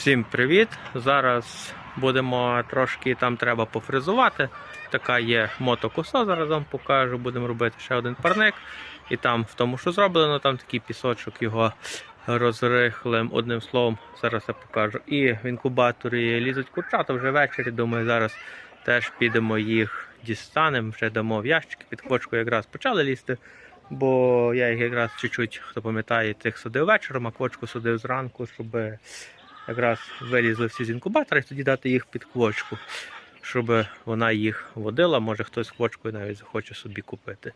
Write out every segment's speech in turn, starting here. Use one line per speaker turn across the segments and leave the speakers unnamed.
Всім привіт! Зараз будемо трошки там треба пофрезувати. Така є мотокоса, зараз вам покажу. Будемо робити ще один парник. І там в тому, що зроблено, там такий пісочок його розрихлим. Одним словом, зараз я покажу. І в інкубаторі лізуть курчата вже ввечері. Думаю, зараз теж підемо їх дістанемо, вже дамо в ящики. Під квочку якраз почали лізти. Бо я їх якраз чуть-чуть, хто пам'ятає, тих садив вечором, а квочку садив зранку, щоб якраз вилізли всі з інкубатора і тоді дати їх під квочку, щоб вона їх водила. Може хтось квочкою навіть захоче собі купити.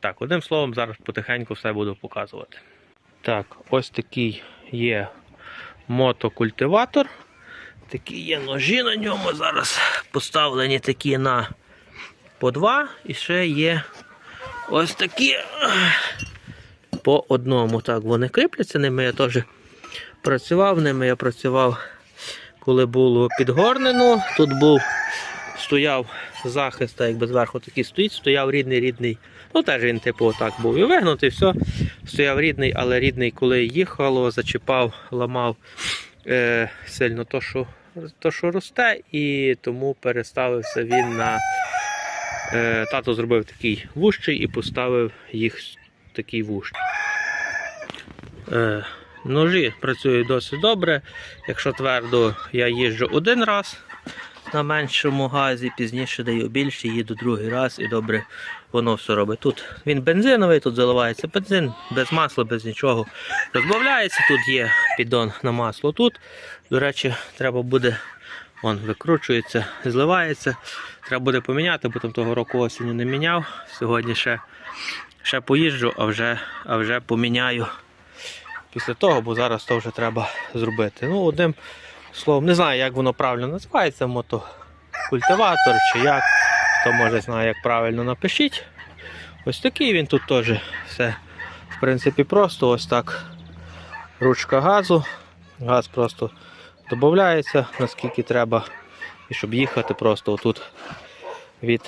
Так, одним словом, зараз потихеньку все буду показувати. Так, ось такий є мотокультиватор. Такі є ножі на ньому. Зараз поставлені такі на по два. І ще є ось такі по одному. Так, вони кріпляться ними. Я теж працював ними. Я працював, коли було підгорнено. Тут був, стояв захист, так якби зверху такий стоїть, стояв рідний рідний. Ну, теж він, типу, так був і вигнутий, все. Стояв рідний, але рідний, коли їхало, зачіпав, ламав е, сильно то, що, то, що росте, і тому переставився він на. Е, тато зробив такий вущий і поставив їх такий вущий. Е, ножі працюють досить добре. Якщо твердо, я їжджу один раз на меншому газі, пізніше даю більше, їду другий раз і добре воно все робить. Тут він бензиновий, тут заливається бензин, без масла, без нічого. Розбавляється, тут є піддон на масло. Тут, до речі, треба буде, он викручується, зливається. Треба буде поміняти, бо там того року осінню не міняв. Сьогодні ще, ще поїжджу, а вже, а вже поміняю після того, бо зараз то вже треба зробити. Ну, одним словом, не знаю, як воно правильно називається, мотокультиватор чи як. Хто може знає, як правильно напишіть. Ось такий він тут теж все, в принципі, просто ось так. Ручка газу. Газ просто додається, наскільки треба. І щоб їхати просто отут від,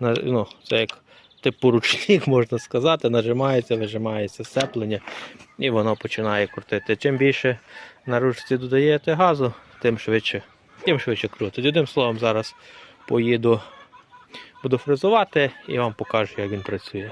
ну, це як типу ручник, можна сказати, нажимається, вижимається сцеплення і воно починає крутити. Чим більше на ручці додаєте газу, тим швидше, тим швидше крутить. Одним словом, зараз поїду, буду фрезувати і вам покажу, як він працює.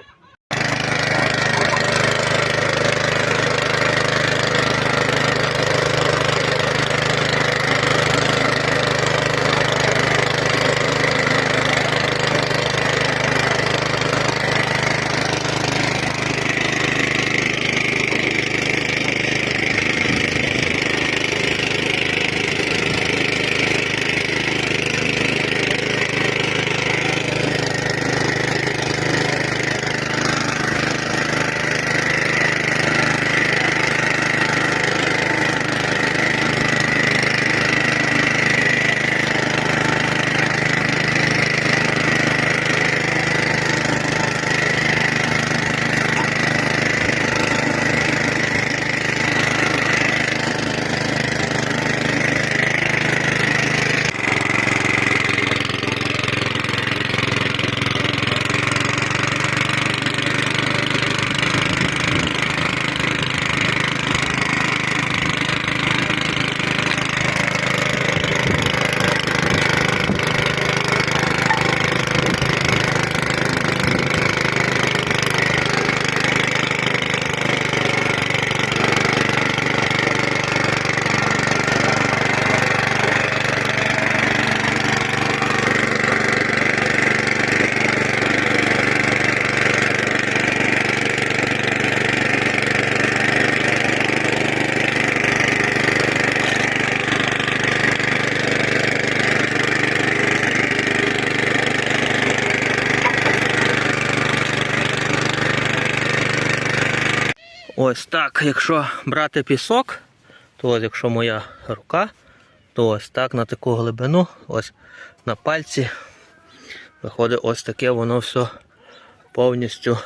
Ось так, якщо брати пісок, то ось якщо моя рука, то ось так на таку глибину, ось на пальці, виходить ось таке воно все повністю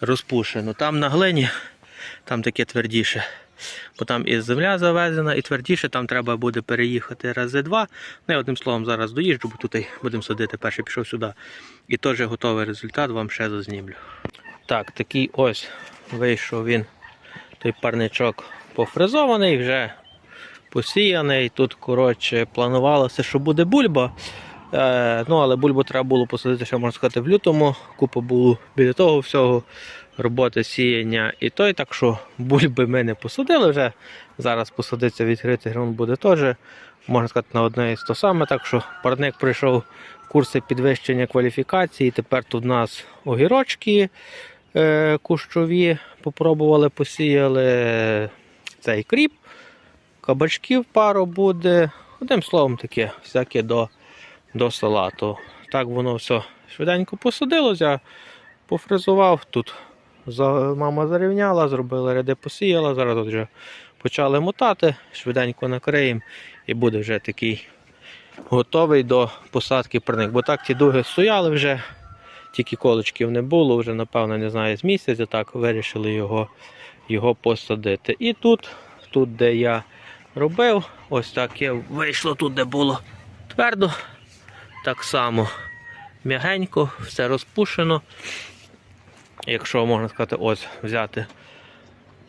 розпушено. Там на глині, там таке твердіше. Бо там і земля завезена, і твердіше, там треба буде переїхати рази два. Ну, я одним словом зараз доїжджу, бо тут будемо садити, перший пішов сюди. І теж готовий результат вам ще зазнімлю. Так, такий ось вийшов він, той парничок пофрезований, вже посіяний. Тут, коротше, планувалося, що буде бульба. Е, ну, але бульбу треба було посадити, ще можна сказати, в лютому. Купа було біля того всього роботи сіяння і той, так що бульби ми не посадили вже. Зараз посадиться відкритий ґрунт буде теж, можна сказати, на одне і то саме. Так що парник пройшов курси підвищення кваліфікації. Тепер тут у нас огірочки кущові попробували, посіяли цей кріп, кабачків пару буде. Одним словом, таке, всяке до, до салату. Так воно все швиденько посадилося, пофрезував тут. Мама зарівняла, зробила ряди, посіяла. Зараз вже почали мотати, швиденько накриємо і буде вже такий готовий до посадки парник. Бо так ті дуги стояли вже, тільки колочків не було, вже, напевно, не знаю, з місяця так вирішили його, його посадити. І тут, тут, де я робив, ось так я вийшло тут, де було твердо, так само м'ягенько, все розпушено. Якщо можна сказати, ось взяти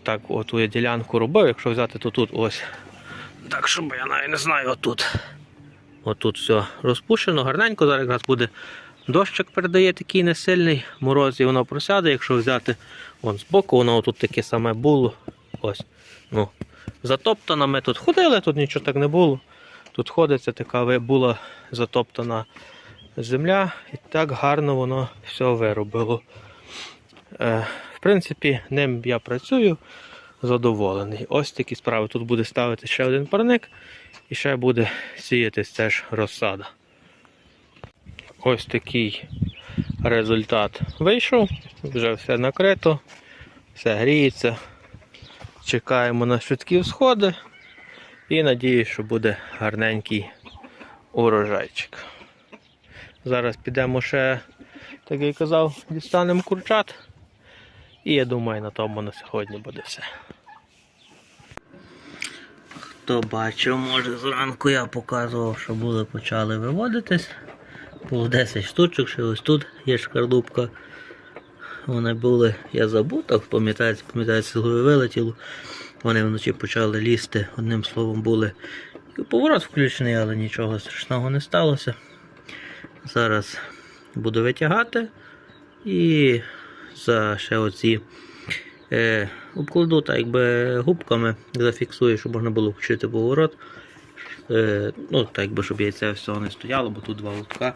так, оту я ділянку робив, якщо взяти, то тут ось. Так, щоб я навіть не знаю, отут. Отут все розпущено, гарненько. Зараз якраз буде дощик передає такий несильний, мороз і воно просяде. Якщо взяти вон збоку, воно тут таке саме було. Ось. Ну, затоптано. Ми тут ходили, тут нічого так не було. Тут ходиться така була затоптана земля, і так гарно воно все виробило. Е, в принципі, ним я працюю задоволений. Ось такі справи. Тут буде ставити ще один парник і ще буде сіятись теж розсада. Ось такий результат вийшов. Вже все накрито, все гріється. Чекаємо на швидкі всходи і надіюсь, що буде гарненький урожайчик. Зараз підемо ще, так як казав, дістанемо курчат. І я думаю, на тому на сьогодні буде все. Хто бачив, може зранку я показував, що були почали виводитись. Було 10 штучок, ще ось тут є шкарлупка. Вони були, я забув, так пам'ятається, пам'ятається, з вилетіло. Вони вночі почали лізти, одним словом були. І поворот включений, але нічого страшного не сталося. Зараз буду витягати і за ще оці е, обкладу так якби губками зафіксую, щоб можна було включити поворот. Е, ну, так якби, щоб яйце всього не стояло, бо тут два лотка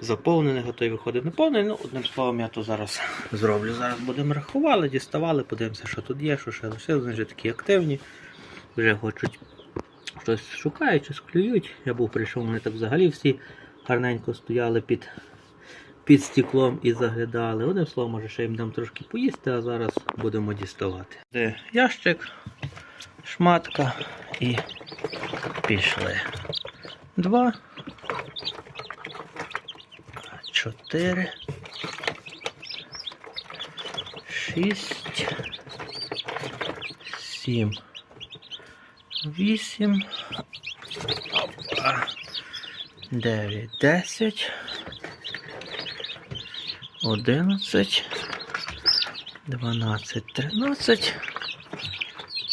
заповнене, готові виходить наповнений. Ну, одним словом, я то зараз зроблю. Зараз будемо рахували, діставали, подивимося, що тут є, що ще лишилось. Вони вже такі активні, вже хочуть щось шукають, щось клюють. Я був прийшов, вони так взагалі всі гарненько стояли під під стеклом і заглядали. Одним словом, може ще їм дам трошки поїсти, а зараз будемо діставати. Де ящик, шматка і пішли. Два. Чотири. Шість. Сім. Вісім. Опа. Дев'ять. Десять. 11, 12, 13,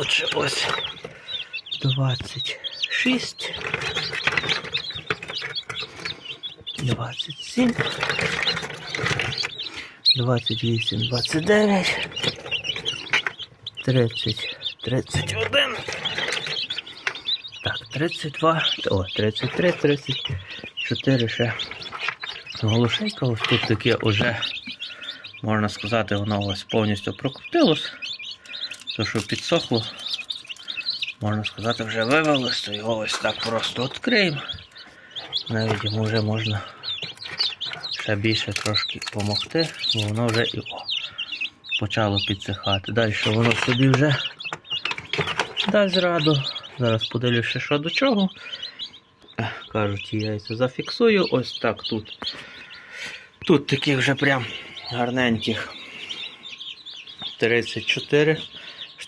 так, тут ще ось 26, 27, 28, 29, 30, 31, так, 32, о, 33, 34 ще. Голошейка ось тут таке вже, можна сказати, воно ось повністю прокрутилось. То, що підсохло, можна сказати, вже вивелось, то його ось так просто відкриємо. Навіть йому вже можна ще більше трошки допомогти, бо воно вже і о, почало підсихати. Далі воно собі вже дасть раду, Зараз подивлюся, що до чого. Кажуть, яйця зафіксую. Ось так тут. Тут таких вже прям гарненьких 34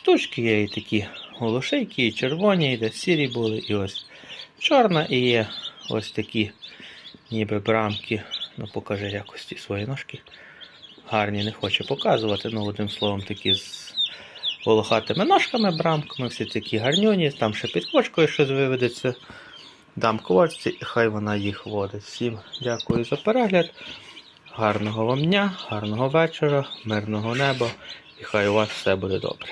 штучки є і такі голошейки, і червоні, і де сірі були, і ось чорна, і є ось такі ніби брамки. Ну, покажи якості свої ножки. Гарні не хочу показувати, ну одним словом, такі з волохатими ножками, брамками, всі такі гарнюні, там ще під кочкою щось виведеться. Дам квочці і хай вона їх водить. Всім дякую за перегляд. Гарного вам дня, гарного вечора, мирного неба і хай у вас все буде добре.